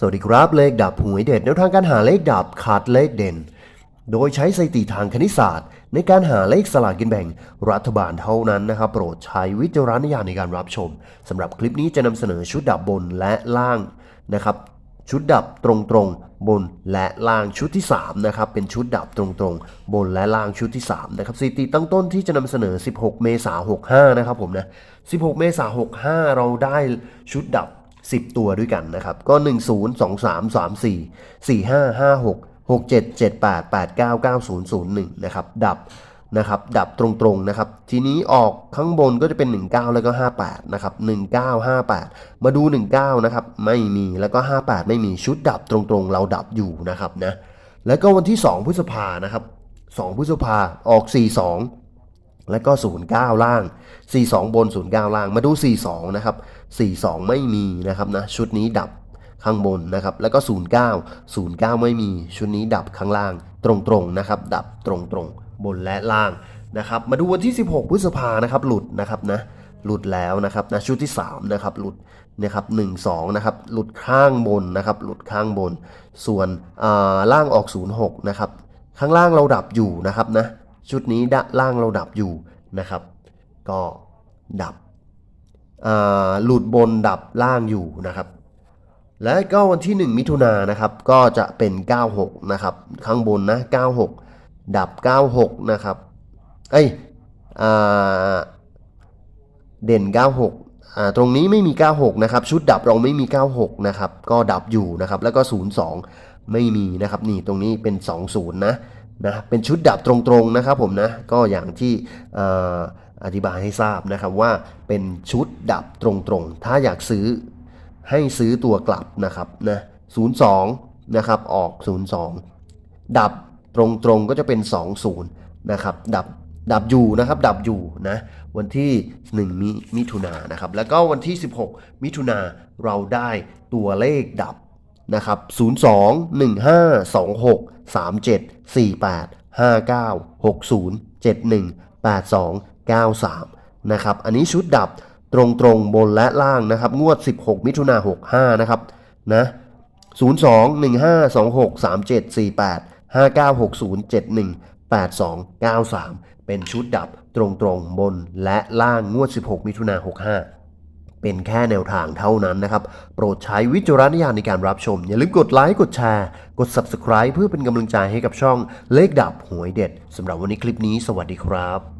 สวัสดีครับเลขดับหวยเด็ดแนวทางการหาเลขดับขาดเลขเด่น โดยใช้สถิติทางคณิตศาสตร์ ในการหาเลขสลากกินแบ่งรัฐบาลเท่านั้นนะครับ โปรดใช้วิจารณญาณในการรับชมสำหรับคลิปนี้จะนำเสนอชุดดับบนและล่างนะครับ ชุดดับตรงๆบนและล่างชุดที่3นะครับเป็นชุดดับตรงๆ บนและล่างชุดที่3นะครับสถิติตั้งต้นที่จะนำเสนอ 16 เมษายน65 นะครับผมนะ 16 เมษายน65 เราได้ชุดดับ 10 ตัวด้วยกันนะครับ ก็ 1 0 2 3 3 4 4 5 5 6 6 7 7 8 8 9 9 0 0 1นะครับดับนะครับดับตรงๆนะครับ ทีนี้ออกข้างบนก็จะเป็น 19 แล้วก็ 58 นะครับ 1958 มาดู 19 นะครับ ไม่มีแล้วก็ 58 ไม่มีชุดดับตรงๆ เราดับอยู่นะครับนะแล้วก็วันที่ 2 พฤษภานะครับ 2 พฤษภาออก 42 แล้วก็ 09 ล่าง 42 บน 09 ล่าง มาดู 42 นะครับ 42 ไม่มีนะครับนะ ชุดนี้ดับข้างบนนะครับ แล้วก็ 09 09 ไม่มี ชุดนี้ดับข้างล่าง ตรงๆนะครับ ดับตรงๆ บนและล่างนะครับ มาดูวันที่ 16 พฤษภานะครับ หลุดนะครับนะ หลุดแล้วนะครับนะ ชุดที่ 3 นะครับ หลุดนะครับ1 2นะครับ หลุดข้างบนนะครับ หลุดข้างบน ส่วนอ่าล่างออก 06 นะครับ ข้างล่างเราดับอยู่นะครับนะ ชุดนี้ดะล่างเราดับอยู่นะครับ ก็ดับหลุดบนดับล่างอยู่นะครับ และก็วันที่ 1 มิถุนานะครับ ก็จะเป็น 96 นะครับ ข้างบนนะ 96 ดับ 96 นะครับเอ้ยอ่าเด่น 96 ตรงนี้ไม่มี 96 นะครับ ชุดดับเราไม่มี 96 นะครับ ก็ดับอยู่นะครับ แล้วก็ 02 ไม่มีนะครับ นี่ตรงนี้เป็น 20 นะ นะเป็นชุดดับตรงๆนะครับผมนะก็อย่างที่ออธิบายให้ทราบนะครับว่าเป็นชุดดับตรงๆ ถ้าอยากซื้อให้ซื้อตัวกลับนะครับนะ02นะครับออก 02 ดับตรงๆก็จะเป็น 20นะครับดับดับอยู่นะครับดับอยู่นะวันที่ 1 มิมิถุนายนนะครับแล้วก็วันที่ 16 มิถุนาเราได้ตัวเลขดับ นะครับ02 15 26 37 48 59 60 71 82 93 นะครับ อันนี้ชุดดับตรงตรงบนและล่างนะครับ งวด 16 มิถุนา65 นะครับ นะ 02 15 26 37 48 59 60 71 82 93 เป็นชุดดับตรงตรงบนและล่างงวด 16 มิถุนา65 เป็นแค่แนวทางเท่านั้นนะครับ โปรดใช้วิจารณญาณในการรับชม อย่าลืมกดไลค์ กดแชร์ กด Subscribe เพื่อเป็นกำลังใจให้กับช่องเลขดับหวยเด็ดสำหรับวันนี้คลิปนี้ สวัสดีครับ